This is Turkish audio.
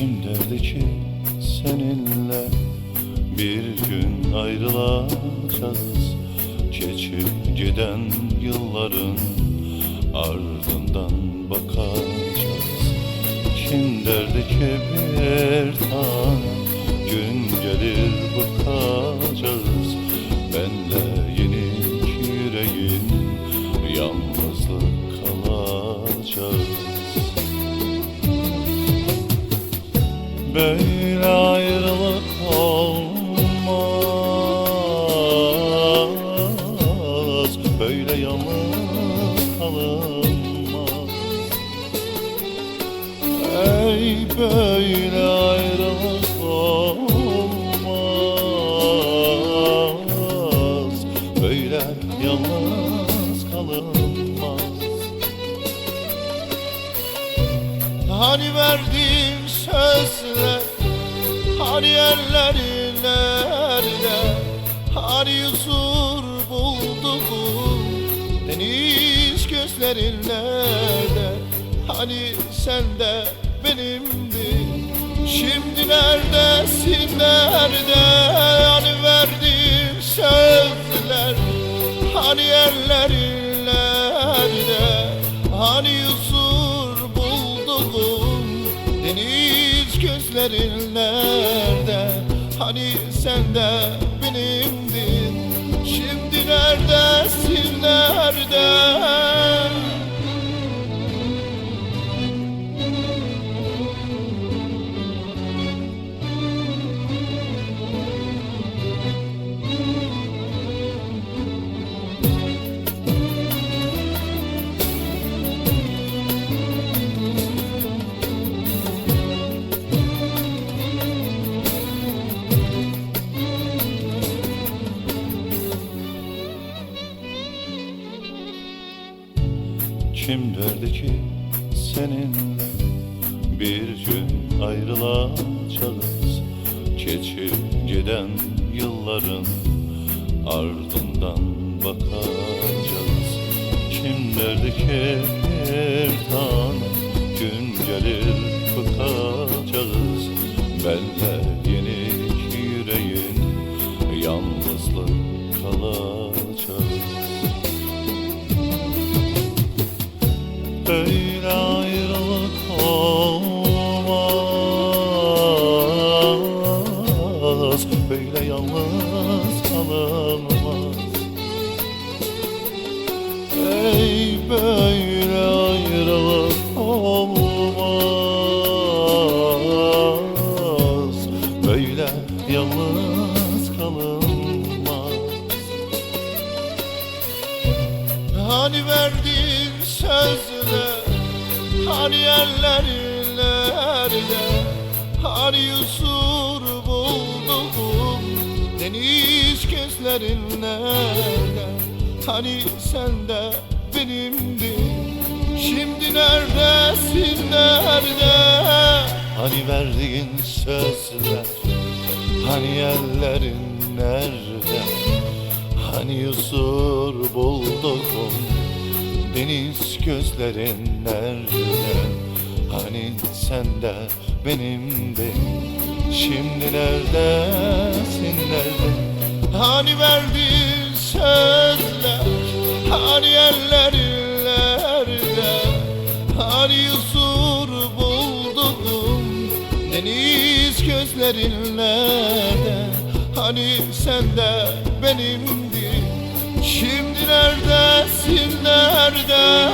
Kimderdeki seninle bir gün ayrılacağız. Geçip giden yılların ardından bakacağız. Kim derdi ki bir tane gün gelir bakacağız. Benle yenik yüreğin yalnızlık kalacağız Böyle ayrılık olmaz. Böyle yalnız kalınmaz. Ey böyle ayrılık olmaz. Böyle yalnız kalınmaz. Hani verdiğim sözler Hani ellerin nerede? Hani huzur bulduğum Deniz gözlerin nerede? Hani sen de benimdin Şimdi neredesin nerede? Hani verdiğim sözler Hani ellerin nerede? Hani huzur gözlerin nerede? Hani sen de benimdin. Şimdi neredesin nerede Kim derdi ki seninle bir gün ayrılacağız? Geçip giden yılların ardından bakacağız. Kim derdi ki bir tane gün gelir bakacağız? Benle Yalnız kalınmaz Ey böyle ayrılık olmaz. Böyle yalnız kalınmaz. Hani verdiğin sözler Hani nerede Hani huzur Gözlerin nerede? Hani sen de benimdin Şimdi neredesin nerede? Hani verdiğin sözler? Hani ellerin nerede? Hani huzur buldum Deniz gözlerin nerede? Hani sen de benimdi. Şimdi neredesin nerede Hani verdiğin sözler Hani ellerin nerede Hani huzur buldum Deniz gözlerin nerede Hani sen de benimdi Şimdi neredesin nerede